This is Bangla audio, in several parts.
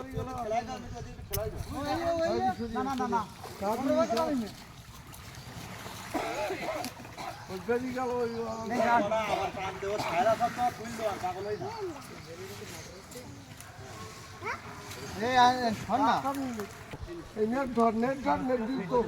ওই এই নেট ধর নেট ধর নেট দিল তো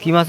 কি মাছ।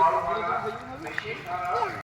Machine.